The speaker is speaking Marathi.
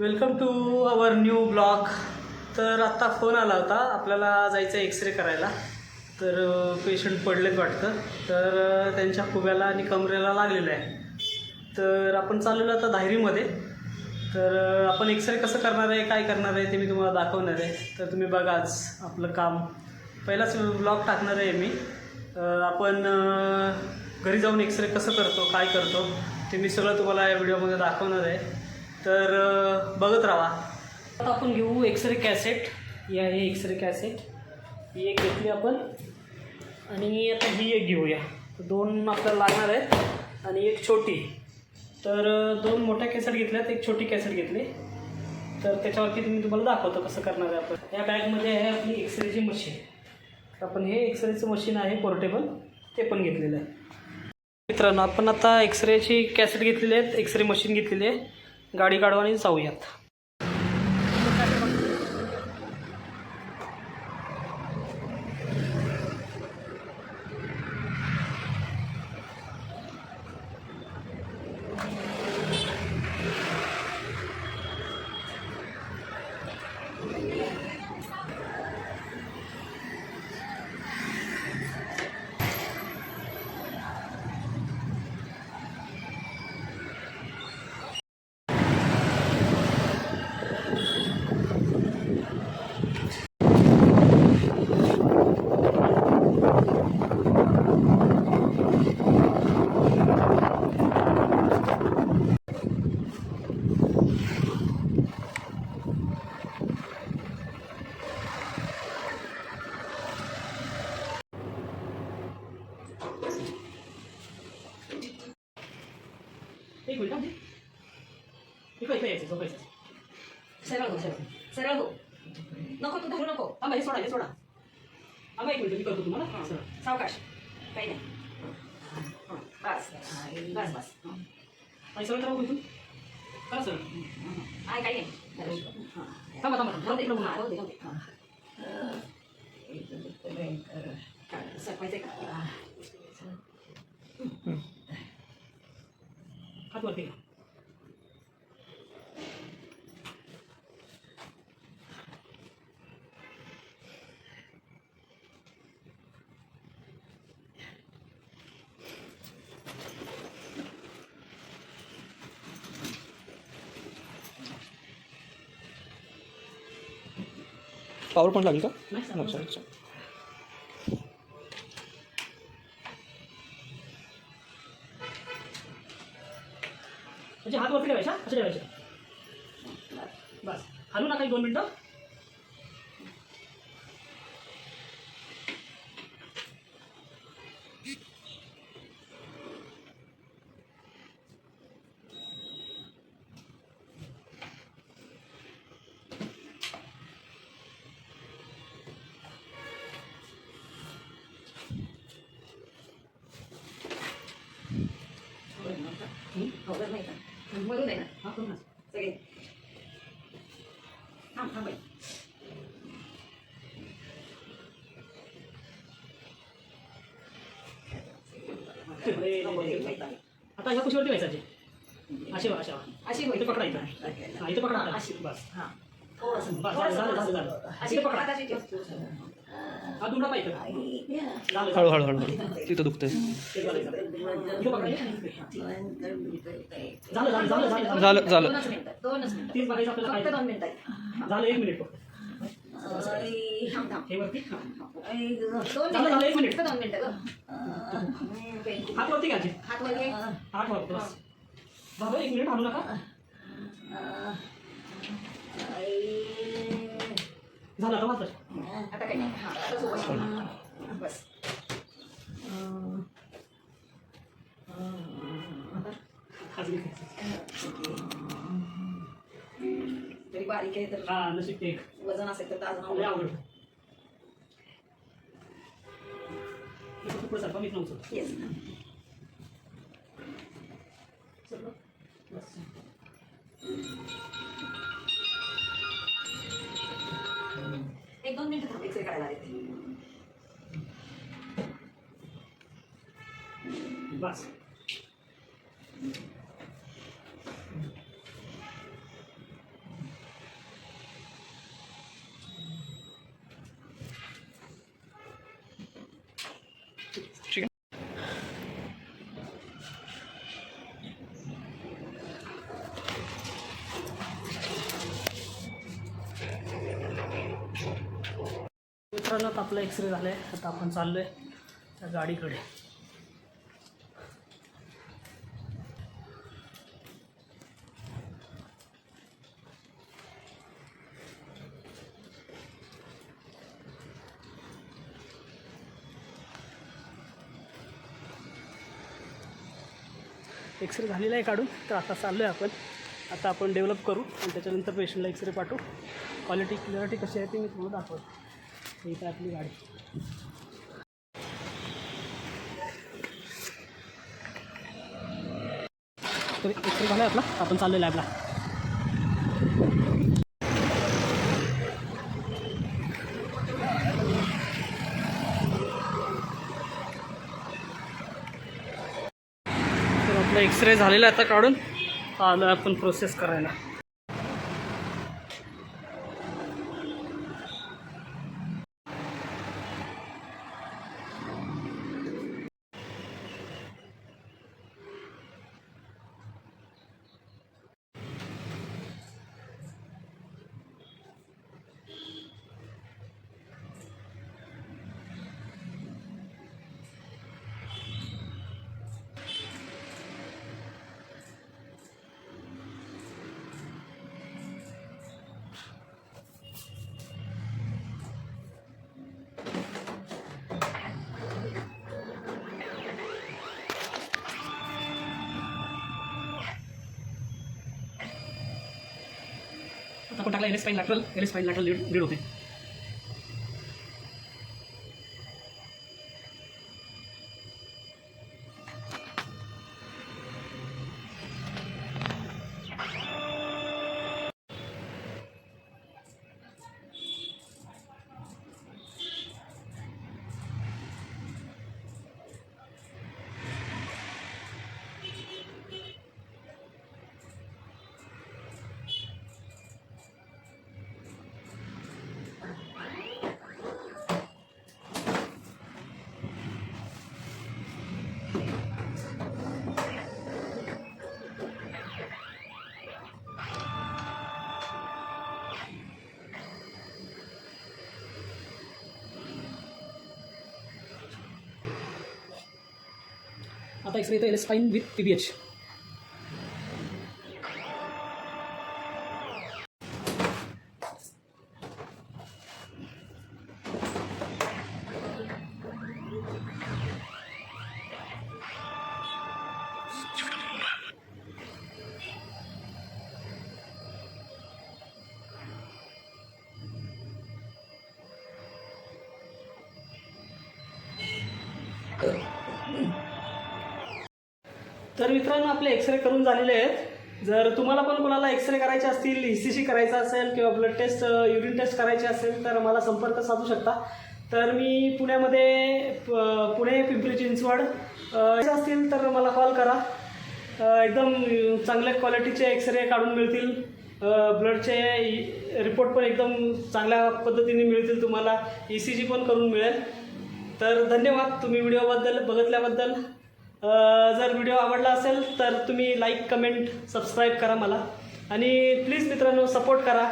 Welcome to our new blog तर आत्ता फोन आला होता. आपल्याला जायचं एक्सरे करायला. तर पेशंट पडलेत वाटतं. तर त्यांच्या खुब्याला आणि कमरेला लागलेलं आहे. तर आपण चाललेलो आता धायरीमध्ये. तर आपण एक्सरे कसं करणार आहे काय करणार आहे ते मी तुम्हाला दाखवणार आहे. तर तुम्ही बघाच आपलं काम. पहिलाच ब्लॉग टाकणार आहे मी. आपण घरी जाऊन एक्सरे कसं करतो काय करतो ते मी सगळं तुम्हाला या व्हिडिओमध्ये दाखवणार आहे. तर बघत राहा. आता आपण घेऊ एक्सरे कॅसेट ही आहे एक्सरे कॅसेट ही एक घेतली आपण. आणि आता ही एक घेऊया. दोन आपल्याला लागणार आहेत. आणि एक छोटी. तर दोन मोठ्या कॅसेट घेतल्यात. एक छोटी कॅसेट घेतली. तर त्याच्यावरती तुम्ही तुम्हाला दाखवतो कसं करणार आहे आपण. या बॅगमध्ये आहे आपली एक्सरेची मशीन तर आपण हे एक्सरेचं मशीन आहे पोर्टेबल ते पण घेतलेलं आहे. मित्रांनो आपण आता एक्सरेची कॅसेट घेतलेली आहेत. एक्सरे मशीन घेतलेली आहे. गाडी काढू आणि जाऊयात. सरळ हो सरळ सरळ हो नको तू धरू नको थांबा हे सोडा हे सोडा थांबा एक मिनिट मी करतो तुम्हाला हां सर सावकाश काही नाही बस बस बस आणि सर करा बघू करा सर आहे काही नाही थांबा थांबा राहू दे, थांबा राहू दे, राहू दे. सरपायचंय का हात वरती घ्या. पावर पॉईंट लागेल का? अच्छा अच्छा म्हणजे हात वरती ठेवायचा असं ठेवायचं. बस. हलू नका एक दोन मिनटं. वगैरे नाही का? मरून आहे ना? हा करू ना सगळे. थांब थांब बाई. आता ह्या कुशीवरती व्हायचे असे असे व्हा. अशी इथे होईल. पकडा इथं. हा इथं पकडा अशी. बस. हां. थोडंसं. बस झालं झालं झालं अशी पकडा. हळू हळू हळू तिथं दुखतंय. ते झालं, झालं. झालं झालं झालं. झालं झालं झालं. दोनच मिनिटं दोनच मिनिटं. तीच बघायचं आपल्याला फक्त काय दोन मिनिटं झालं एक मिनिट. हात वरती घ्यायचे हात वर घे. हात वरती बस. झालं एक मिनिट हलू नका. झालं आता वाचलं आता काही नाही. हां आता. बस. खाजगी तरी बारीक आहे तर हा नशीब ते वजन असेल तर अजून लय आवडेल. आवडतं इथं पुढं सरका, मी इथनं उचलतो. बस. मित्रांनो आपला एक्सरे झालाय. आहे आता आपण चाललो आहे त्या गाडीकडे. एक्सरे झालेला आहे काढून. तर आता चाललो आहे आपण. आता आपण डेव्हलप करू आणि त्याच्यानंतर पेशंटला एक्सरे पाठवू. क्वालिटी क्लिअरिटी कशी आहे ती मी तुम्हाला दाखवतो. इथं आपली गाडी. तर एक्सरे झाला आहे आपला आपण चाललो लॅबला तर आपला एक्सरे झालेला आता काढून. आलं आपण प्रोसेस करायला. आता आपण टाकला L S spine lateral L S spine lateral lead lead होते I x-ray ito, LS with P B H. तर मित्रांनो आपले एक्सरे करून झालेले आहेत. जर तुम्हाला पण कोणाला एक्सरे करायचे असतील ई सी सी करायचा असेल किंवा ब्लड टेस्ट युरिन टेस्ट करायची असेल तर मला संपर्क साधू शकता. तर मी पुण्यामध्ये प- पुणे पिंपरी चिंचवड असतील तर मला कॉल करा. एकदम चांगल्या क्वालिटीचे एक्सरे काढून मिळतील. ब्लडचे रिपोर्ट पण एकदम चांगल्या पद्धतीने मिळतील तुम्हाला. ई सी जी पण करून मिळेल. तर धन्यवाद तुम्ही व्हिडिओबद्दल बघितल्याबद्दल. जर व्हिडिओ आवडला असेल तर तुम्ही लाईक कमेंट सबस्क्राईब करा मला. आणि प्लीज मित्रांनो सपोर्ट करा.